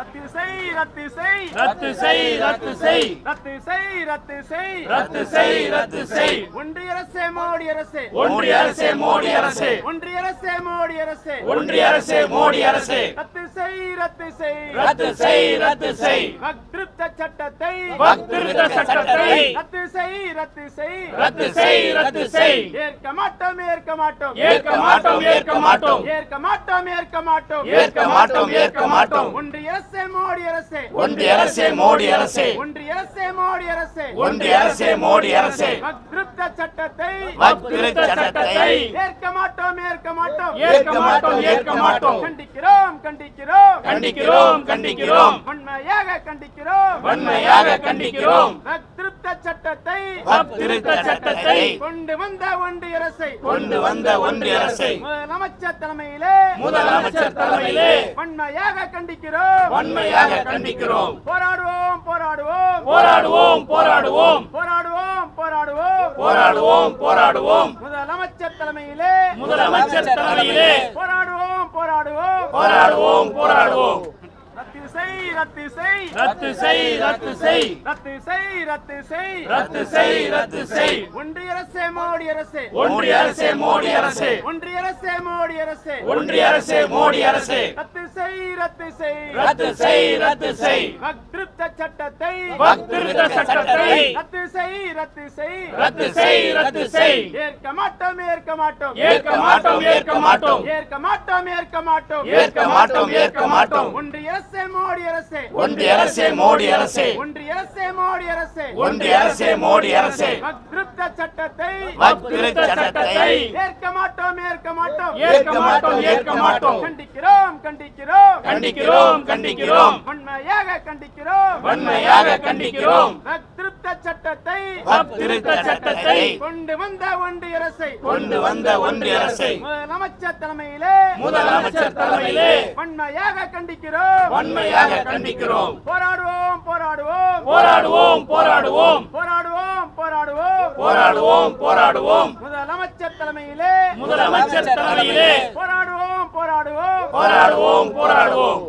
ரத்து செய் ரத்து செய். ரத்து செய் ரத்து செய். ரத்து செய் ரத்து செய். ரத்து செய் ரத்து செய். ஒன்றிய அரசே மோடி அரசே. ஒன்றிய அரசே மோடி அரசே. ஒன்றிய அரசே மோடி அரசே. ஒன்றிய அரசே மோடி அரசே. ரத்து செய் ரத்து செய். ரத்து செய் ரத்து செய். வக்திருத்த சட்டத்தை. வக்திருத்த சட்டத்தை. ரத்து செய் ரத்து செய். ரத்து செய் ரத்து செய். ஏற்க மாட்டோம் ஏற்க மாட்டோம். ஏற்க மாட்டோம் ஏற்க மாட்டோம். ஏற்க மாட்டோம் ஏற்க மாட்டோம். ஏற்க மாட்டோம் ஏற்க மாட்டோம். ஒன்றிய அரசே மோடி அரசே. ஒன்றிய அரசே மோடி அரசே. ஒன்றிய அரசே மோடி அரசே. ஒன்றிய அரசே மோடி அரசே. வக்திருத்த சட்டத்தை வக்திருத்த சட்டத்தை ஏற்க மாட்டோம் ஏற்க மாட்டோம். ஏற்க மாட்டோம் ஏற்க மாட்டோம். கண்டிக்கிறோம் கண்டிக்கிறோம். கண்டிக்கிறோம் கண்டிக்கிறோம். வன்மையாக கண்டிக்கிறோம். வன்மையாக கண்டிக்கிறோம். வக்திருத்த சட்டத்தை வக்திருத்த சட்டத்தை கொண்டு வந்த ஒன்றிய அரசை கொண்டு வந்த ஒன்றிய அரசை முதலமைச்சர் தலைமையிலே முதலமைச்சர் தலைமையிலே வன்மையாக கண்டிக்கிறோம். வன்மையாக கண்டிக்கிறோம். போராடுவோம் போராடுவோம். போராடுவோம் போராடுவோம். போராடுவோம் போராடுவோம். போராடுவோம் போராடுவோம். முதலமைச்சர் தலைமையிலே முதலமைச்சர் தலைமையிலே போராடுவோம் போராடுவோம். போராடுவோம் போராடுவோம். செய் ரத்து செய். ரத்து செய் ரத்து செய். ரத்து செய் ரத்து செய். ரத்து செய் ரத்து செய். ஒன்றிய அரசே மோடி அரசே. ஒன்றிய அரசே மோடி அரசே. ஒன்றிய அரசே மோடி அரசே. ஒன்றிய அரசே மோடி அரசே. ரத்து ரத்து செய். ரத்து செய் ரத்து செய். வக்திருத்த சட்டத்தை. வக்திருத்த சட்டத்தை. ரத்து செய் ரத்து செய். ரத்து செய் ரத்து செய். ஏற்க மாட்டோம் ஏற்க மாட்டோம். ஏற்க மாட்டோம் ஏற்க மாட்டோம். ஏற்க மாட்டோம் ஏற்க மாட்டோம். ஏற்க மாட்டோம் ஏற்க மாட்டோம். ஒன்றிய அரசே மோடி அரசே. ஒன்றிய அரசே மோடி அரசே. ஒன்றிய அரசே மோடி அரசே. ஒன்றிய அரசே மோடி அரசே. வக்திருத்த சட்டத்தை. வக்திருத்த சட்டத்தை. ஏற்க மாட்டோம் ஏற்க மாட்டோம். ஏற்க மாட்டோம் ஏற்க மாட்டோம். கண்டிக்கிறோம் கண்டிக்கிறோம். கண்டிக்கிறோம் கண்டிக்கிறோம். வன்மையாக கண்டிக்கிறோம். வன்மையாக கண்டிக்கிறோம். வக்திருத்த சட்டத்தை வக்திருத்த சட்டத்தை கொண்டு வந்த ஒன்றிய அரசை கொண்டு வந்த ஒன்றிய அரசை முதலமைச்சர் தலைமையிலே முதலமைச்சர் தலைமையிலே வன்மையாக கண்டிக்கிறோம். வன்மையாக கண்டிக்கிறோம். போராடுவோம் போராடுவோம். போராடுவோம் போராடுவோம். போராடுவோம் போராடுவோம். போராடுவோம் போராடுவோம். முதலமைச்சர் தலைமையிலே முதலமைச்சர் தலைமையிலே போராடுவோம் போராடுவோம்